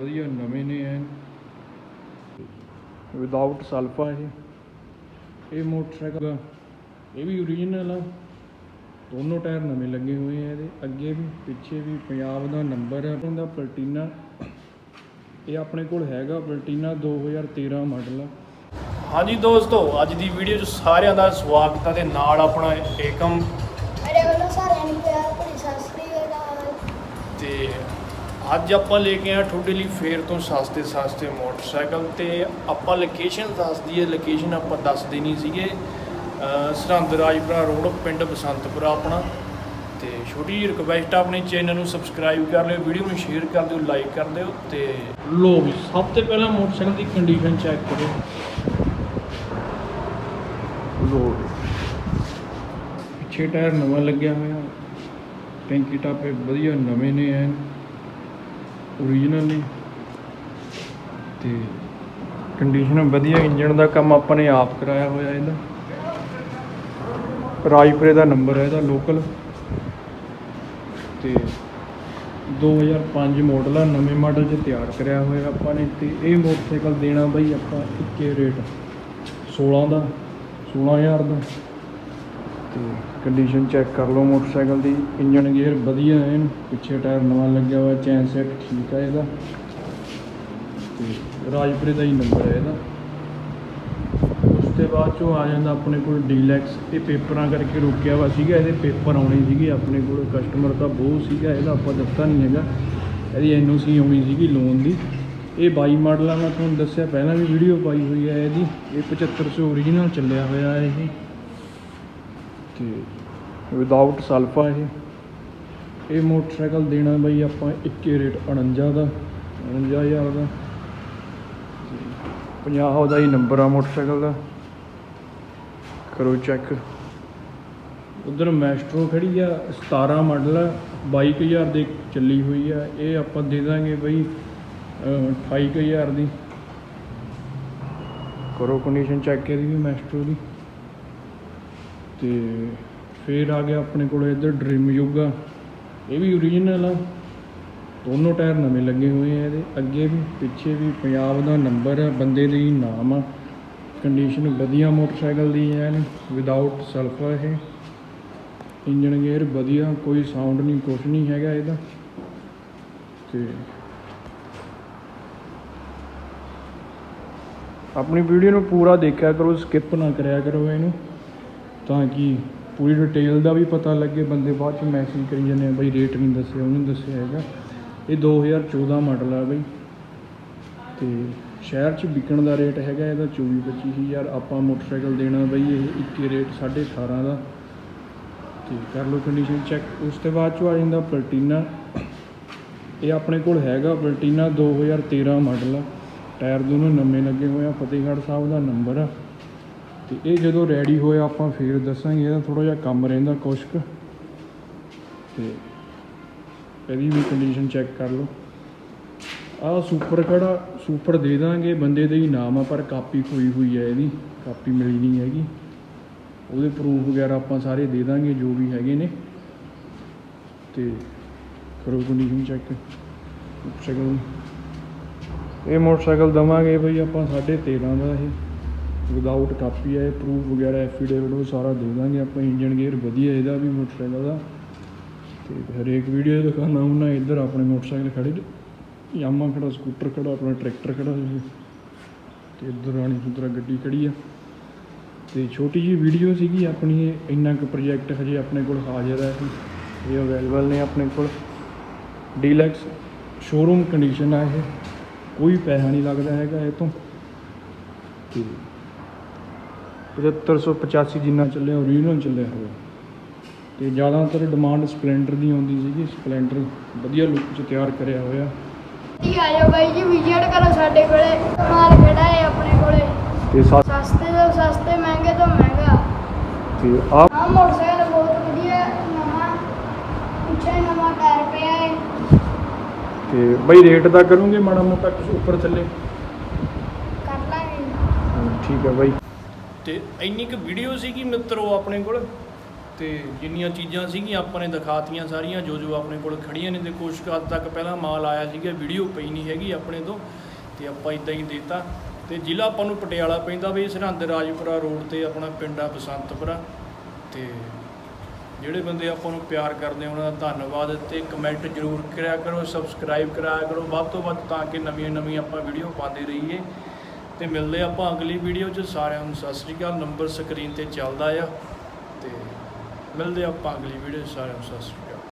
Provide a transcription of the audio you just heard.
ਵਧੀਆ ਨਵੇਂ ਨੇ ਐਨ। ਵਿਦਆਊਟ ਸਲਫਾ ਇਹ। ਇਹ ਮੋਟਰਸਾਈਕਲ ਇਹ ਵੀ ਓਰੀਜਨਲ ਆ। ਦੋਨੋਂ ਟਾਇਰ ਨਵੇਂ ਲੱਗੇ ਹੋਏ ਆ ਇਹਦੇ। ਅੱਗੇ ਵੀ ਪਿੱਛੇ ਵੀ ਪੰਜਾਬ ਦਾ ਨੰਬਰ ਹੈ ਇਹਦਾ ਪਲਟੀਨਾ। ਇਹ ਆਪਣੇ ਕੋਲ ਹੈਗਾ ਪਲਟੀਨਾ 2013 ਮਾਡਲ ਆ। ਹਾਂਜੀ ਦੋਸਤੋ ਅੱਜ ਦੀ ਵੀਡੀਓ 'ਚ ਸਾਰਿਆਂ ਦਾ ਸਵਾਗਤ ਹੈ ਤੇ ਨਾਲ ਆਪਣਾ ਏਕਮ। ਮੇਰੇ ਵੱਲੋਂ ਸਾਰਿਆਂ ਨੂੰ ਪਿਆਰ ਭਰੀ ਸਤਿ ਸ੍ਰੀ ਅਕਾਲ। ਤੇ ਅੱਜ ਆਪਾਂ ਲੈ ਕੇ ਆਏ ਤੁਹਾਡੇ ਲਈ ਫੇਰ ਤੋਂ ਸਸਤੇ ਸਸਤੇ ਮੋਟਰਸਾਈਕਲ ਤੇ ਆਪਾਂ ਲੋਕੇਸ਼ਨ ਦੱਸ ਦਈਏ ਲੋਕੇਸ਼ਨ ਆਪਾਂ ਦੱਸ ਦੇਣੀ ਸੀਗੇ। ਸਰਹੰਦ ਰਾਜਪੁਰਾ ਰੋਡ, ਪਿੰਡ ਬਸੰਤਪੁਰਾ ਆਪਣਾ। ਤੇ ਛੋਟੀ ਜਿਹੀ ਰਿਕਵੈਸਟ ਆ, ਆਪਣੇ ਚੈਨਲ ਨੂੰ ਸਬਸਕ੍ਰਾਈਬ ਕਰ ਲਿਓ ਵੀਡੀਓ ਨੂੰ ਸ਼ੇਅਰ ਕਰ ਦਿਓ ਲਾਈਕ ਕਰ ਦਿਓ ਤੇ ਲੋ ਵੀ, ਸਭ ਤੋਂ ਪਹਿਲਾਂ ਮੋਟਰਸਾਈਕਲ ਦੀ ਕੰਡੀਸ਼ਨ ਚੈੱਕ ਕਰੋ। ਲੋ ਪਿੱਛੇ ਟਾਇਰ ਨਵਾਂ ਲੱਗਿਆ ਹੋਇਆ। ਟੈਂਕੀ ਟਾਪੇ ਵਧੀਆ ਨਵੇਂ ਨੇ ਐਨ। ਓਰੀਜਨਲ ਨੇ ਤੇ ਕੰਡੀਸ਼ਨ ਵਧੀਆ ਇੰਜਣ ਦਾ ਕੰਮ ਆਪਾਂ ਨੇ ਆਪ ਕਰਾਇਆ ਹੋਇਆ ਇਹਦਾ। ਰਾਜਪੁਰੇ ਦਾ ਨੰਬਰ ਹੈ ਇਹਦਾ ਲੋਕਲ ਤੇ 2005 ਮਾਡਲ ਆ, ਨਵੇਂ ਮਾਡਲ 'ਚ ਤਿਆਰ ਕਰਿਆ ਹੋਇਆ ਆਪਾਂ ਨੇ। ਤੇ ਇਹ ਮੋਟਰਸਾਈਕਲ ਦੇਣਾ ਬਈ ਆਪਾਂ ਇੱਕੇ ਰੇਟ 16 ਦਾ 16000 ਦਾ। ਤੇ ਕੰਡੀਸ਼ਨ ਚੈੱਕ ਕਰ ਲਓ ਮੋਟਰਸਾਈਕਲ ਦੀ। ਇੰਜਨ ਗੇਅਰ ਵਧੀਆ ਹੈ ਪਿੱਛੇ ਟਾਇਰ ਨਵਾਂ ਲੱਗਿਆ ਹੋਇਆ ਚੈਨ ਸੈਟ ਠੀਕ ਹੈ ਇਹਦਾ। ਤੇ ਰਾਜਪੁਰੇ ਦਾ ਹੀ ਨੰਬਰ ਹੈ ਇਹਦਾ। ਉਸ ਤੋਂ ਬਾਅਦ ਚੋਂ ਆ ਜਾਂਦਾ ਆਪਣੇ ਕੋਲ ਡੀਲੈਕਸ ਇਹ ਪੇਪਰਾਂ ਕਰਕੇ ਰੁਕਿਆ ਵਾ ਸੀਗਾ, ਇਹਦੇ ਪੇਪਰ ਆਉਣੇ ਸੀਗੇ। ਆਪਣੇ ਕੋਲ ਕਸਟਮਰ ਦਾ ਬਹੁਤ ਸੀਗਾ, ਇਹਦਾ ਆਪਾਂ ਦਿੱਤਾ ਨਹੀਂ ਹੈਗਾ। ਇਹਦੀ ਐਨਓਸੀ ਆਉਣੀ ਸੀਗੀ ਲੋਨ ਦੀ। ਇਹ 22 ਮਾਡਲ ਆ ਮੈਂ ਤੁਹਾਨੂੰ ਦੱਸਿਆ, ਪਹਿਲਾਂ ਵੀ ਵੀਡੀਓ ਪਾਈ ਹੋਈ ਹੈ ਇਹਦੀ। ਇਹ 7500 ਓਰੀਜਨਲ ਚੱਲਿਆ ਹੋਇਆ ਇਹ। ਤੇ ਵਿਦਆਊਟ ਸਲਫਾ ਇਹ ਇਹ ਮੋਟਰਸਾਈਕਲ ਦੇਣਾ ਬਈ ਆਪਾਂ ਇੱਕੇ ਰੇਟ 49 ਦਾ 49000 ਦਾ। ਤੇ 50 ਦਾ ਹੀ ਨੰਬਰ ਆ ਮੋਟਰਸਾਈਕਲ ਦਾ। ਕਰੋ ਚੈੱਕ ਉਧਰ ਮੈਸਟਰੋ ਖੜੀ ਆ 17 ਮਾਡਲ ਆ 22000 ਦੇ ਚੱਲੀ ਹੋਈ ਆ। ਇਹ ਆਪਾਂ ਦੇ ਦਾਂਗੇ ਬਈ ਅਹ, 28000 ਦੀ। ਕਰੋ ਕੰਡੀਸ਼ਨ ਚੈੱਕ ਇਹਦੀ ਵੀ ਮੈਸਟਰੋ ਦੀ। ਤੇ ਫੇਰ ਆ ਗਿਆ ਆਪਣੇ ਕੋਲ ਇੱਧਰ ਡ੍ਰੀਮ ਯੁੱਗਾ। ਇਹ ਵੀ ਓਰੀਜਨਲ ਆ। ਦੋਨੋਂ ਟਾਇਰ ਨਵੇਂ ਲੱਗੇ ਹੋਏ ਆ ਇਹਦੇ। ਅੱਗੇ ਵੀ, ਪਿੱਛੇ ਵੀ ਪੰਜਾਬ ਦਾ ਨੰਬਰ ਆ, ਬੰਦੇ ਦੇ ਨਾਮ ਆ। ਕੰਡੀਸ਼ਨ ਵਧੀਆ ਮੋਟਰਸਾਈਕਲ ਦੀ ਹੈ ਵਿਦਆਊਟ ਸਲਫਰ ਇਹ। ਇੰਜਨ ਗੇਅਰ ਵਧੀਆ, ਕੋਈ ਸਾਊਂਡ ਨਹੀਂ, ਕੁਛ ਨਹੀਂ ਹੈਗਾ ਇਹਦਾ। ਤੇ ਆਪਣੀ ਵੀਡੀਓ ਨੂੰ ਪੂਰਾ ਦੇਖਿਆ ਕਰੋ ਸਕਿਪ ਨਾ ਕਰਿਆ ਕਰੋ ਇਹਨੂੰ। ਤਾਂ ਕਿ ਪੂਰੀ ਡਿਟੇਲ ਦਾ ਵੀ ਪਤਾ ਲੱਗੇ, ਬੰਦੇ ਬਾਅਦ ਚ ਮੈਸੇਜ ਕਰੀ ਜਾਂਦੇ ਆ। ਬਈ ਰੇਟ ਨਹੀਂ ਦੱਸਿਆ, ਉਹਨੇ ਦੱਸਿਆ ਹੈਗਾ। ਇਹ 2014 ਮਾਡਲ ਆ ਬਈ। ਤੇ ਸ਼ਹਿਰ 'ਚ ਵਿਕਣ ਦਾ ਰੇਟ ਹੈਗਾ, ਇਹਦਾ 24 25000 ਆਪਾਂ ਮੋਟਰਸਾਈਕਲ ਦੇਣਾ ਬਈ, ਇਹ ਇੱਕੇ ਰੇਟ 18.5 ਦਾ। ਤੇ ਕਰ ਲਓ ਕੰਡੀਸ਼ਨ ਚੈੱਕ ਉਸ ਤੋਂ ਬਾਅਦ 'ਚੋਂ ਆ ਜਾਂਦਾ ਪਲਟੀਨਾ ਇਹ ਆਪਣੇ ਕੋਲ ਹੈਗਾ ਪਲਟੀਨਾ 2013 ਮਾਡਲ ਆ। ਟਾਇਰ ਦੋਨੋਂ ਨਵੇਂ ਲੱਗੇ ਹੋਏ ਆ। ਫਤਿਹਗੜ੍ਹ ਸਾਹਿਬ ਦਾ ਨੰਬਰ ਆ। ਤੇ ਇਹ ਜਦੋਂ ਰੈਡੀ ਹੋਇਆ ਆਪਾਂ ਫੇਰ ਦੱਸਾਂਗੇ, ਇਹਦਾ ਥੋੜਾ ਜਿਹਾ ਕੰਮ ਰਹਿੰਦਾ ਕੁਛ ਕੁ ਤੇ ਇਹਦੀ ਵੀ ਕੰਡੀਸ਼ਨ ਚੈੱਕ ਕਰ ਲਓ। ਆਹ ਸੁਪਰ ਖੜਾ ਸੁਪਰ ਦੇ ਦਾਂਗੇ, ਬੰਦੇ ਦੇ ਹੀ ਨਾਮ ਆ, ਪਰ ਕਾਪੀ ਖੋਈ ਹੋਈ ਹੈ ਇਹਦੀ ਕਾਪੀ ਮਿਲੀ ਨਹੀਂ ਹੈਗੀ। ਉਹਦੇ ਪ੍ਰੂਫ ਵਗੈਰਾ ਆਪਾਂ ਸਾਰੇ ਦੇ ਦਾਂਗੇ, ਜੋ ਵੀ ਹੈਗੇ ਨੇ। ਤੇ ਕਰੋ ਕੰਡੀਸ਼ਨ ਚੈੱਕ ਮੋਟਰਸਾਈਕਲ ਇਹ ਮੋਟਰਸਾਈਕਲ ਦਵਾਂਗੇ ਬਈ ਆਪਾਂ 13.5 ਦਾ ਇਹ। ਵਿਦਆਊਟ ਕਾਪੀ ਹੈ ਪ੍ਰੂਫ ਵਗੈਰਾ ਐਫੀਡੇਵਿਟ ਉਹ ਸਾਰਾ ਦੇ ਦਾਂਗੇ ਆਪਾਂ। ਇੰਜਨ ਗੇਅਰ ਵਧੀਆ ਇਹਦਾ ਵੀ ਮੋਟਰਸਾਈਕਲ ਦਾ। ਤੇ ਹਰੇਕ ਵੀਡੀਓ ਦਿਖਾਉਣਾ ਉਹਨਾਂ ਇੱਧਰ ਆਪਣੇ ਮੋਟਰਸਾਈਕਲ ਖੜੇ ਨੇ। ਯਾਮਾ ਖੜਾ ਸਕੂਟਰ ਖੜਾ, ਆਪਣਾ ਟਰੈਕਟਰ ਖੜਾ ਹੋਇਆ ਤੇ ਇੱਧਰ ਰਾਣੀ ਸੁੰਦਰਾ ਗੱਡੀ ਖੜੀ ਆ। ਤੇ ਛੋਟੀ ਜੀ ਵੀਡੀਓ ਸੀਗੀ ਆਪਣੀ ਇਹ ਇੰਨਾ ਕੁ ਪ੍ਰੋਜੈਕਟ ਹਜੇ ਆਪਣੇ ਕੋਲ ਹਾਜ਼ਰ ਹੈ। ਇਹ ਅਵੇਲੇਬਲ ਨੇ ਆਪਣੇ ਕੋਲ। ਡੀਲੈਕਸ ਸ਼ੋਰੂਮ ਕੰਡੀਸ਼ਨ ਆ ਇਹ। ਕੋਈ ਪੈਸਾ ਨਹੀਂ ਲੱਗਦਾ ਹੈਗਾ ਇਹ ਤੋਂ। ਤੇ 7585 ਜਿੰਨਾ ਚੱਲਿਆ ਓਰੀਜਨਲ ਚੱਲਿਆ ਹੋਇਆ। ਤੇ ਜ਼ਿਆਦਾਤਰ ਡਿਮਾਂਡ ਸਪਲੈਂਡਰ ਦੀ ਆਉਂਦੀ ਸੀਗੀ ਸਪਲੈਂਡਰ ਵਧੀਆ ਲੁੱਕ 'ਚ ਤਿਆਰ ਕਰਿਆ ਹੋਇਆ। ਜੀ ਆ ਜਾਓ ਬਾਈ ਜੀ ਵਿਜ਼ਿਟ ਕਰੋ ਸਾਡੇ ਕੋਲੇ। ਮਾਲ ਖੜਾ ਹੈ ਆਪਣੇ ਕੋਲੇ। ਤੇ ਸਸਤੇ ਤੋਂ ਸਸਤੇ ਮਹਿੰਗੇ ਤੋਂ ਮਹਿੰਗਾ। ਤੇ ਆ ਆਹ ਮੋਟਰਸਾਈਕਲ ਬਹੁਤ ਵਧੀਆ ਨਵਾਂ। ਪਿੱਛੇ ਨਵਾਂ ਟਾਇਰ ਪਿਆ ਹੈ। ਤੇ ਬਈ ਰੇਟ ਦਾ ਕਰੂੰਗੇ ਮਾੜਾ ਮੋਟਾ ਕੁਝ ਉੱਪਰ ਥੱਲੇ? ਕਰ ਲਾਂਗੇ। ਠੀਕ ਹੈ ਬਾਈ। ਤੇ ਇੰਨੀ ਕੁ ਵੀਡੀਓ ਸੀਗੀ ਮਿੱਤਰੋ ਆਪਣੇ ਕੋਲ, ਤੇ ਜਿੰਨੀਆਂ ਚੀਜ਼ਾਂ ਸੀਗੀਆਂ ਆਪਾਂ ਨੇ ਦਿਖਾਤੀਆਂ ਸਾਰੀਆਂ ਜੋ ਜੋ ਆਪਣੇ ਕੋਲ ਖੜੀਆਂ ਨੇ ਤੇ ਕੁਛ ਕੁ ਹੱਦ ਤੱਕ ਪਹਿਲਾਂ ਮਾਲ ਆਇਆ ਸੀਗਾ ਵੀਡੀਓ ਪਈ ਨਹੀਂ ਹੈਗੀ ਆਪਣੇ ਤੋਂ, ਤੇ ਆਪਾਂ ਇਦਾਂ ਹੀ ਦੇਤਾ। ਤੇ ਜ਼ਿਲ੍ਹਾ ਆਪਾਂ ਨੂੰ ਪਟਿਆਲਾ ਪੈਂਦਾ ਵੀ ਸਰਹੰਦ ਰਾਜਪੁਰਾ ਰੋਡ ਤੇ ਆਪਣਾ ਪਿੰਡ ਆ ਬਸੰਤਪੁਰਾ, ਤੇ ਜਿਹੜੇ ਬੰਦੇ ਆਪਾਂ ਨੂੰ ਪਿਆਰ ਕਰਦੇ ਉਹਨਾਂ ਦਾ ਧੰਨਵਾਦ ਤੇ ਕਮੈਂਟ ਜ਼ਰੂਰ ਕਰਿਆ ਕਰੋ ਸਬਸਕ੍ਰਾਈਬ ਕਰਾਇਆ ਕਰੋ, ਵੱਧ ਤੋਂ ਵੱਧ ਤਾਂ ਕਿ ਨਵੀਆਂ ਨਵੀਆਂ ਆਪਾਂ ਵੀਡੀਓ ਪਾਉਂਦੇ ਰਹੀਏ। ਤੇ ਮਿਲਦੇ ਆਪਾਂ ਅਗਲੀ ਵੀਡੀਓ 'ਚ। ਸਾਰਿਆਂ ਨੂੰ ਸਤਿ ਸ੍ਰੀ ਅਕਾਲ। ਨੰਬਰ ਸਕਰੀਨ ਤੇ ਚੱਲਦਾ ਆ। ਤੇ ਮਿਲਦੇ ਆਪਾਂ ਅਗਲੀ ਵੀਡੀਓ 'ਚ। ਸਾਰਿਆਂ ਨੂੰ ਸਤਿ ਸ੍ਰੀ ਅਕਾਲ।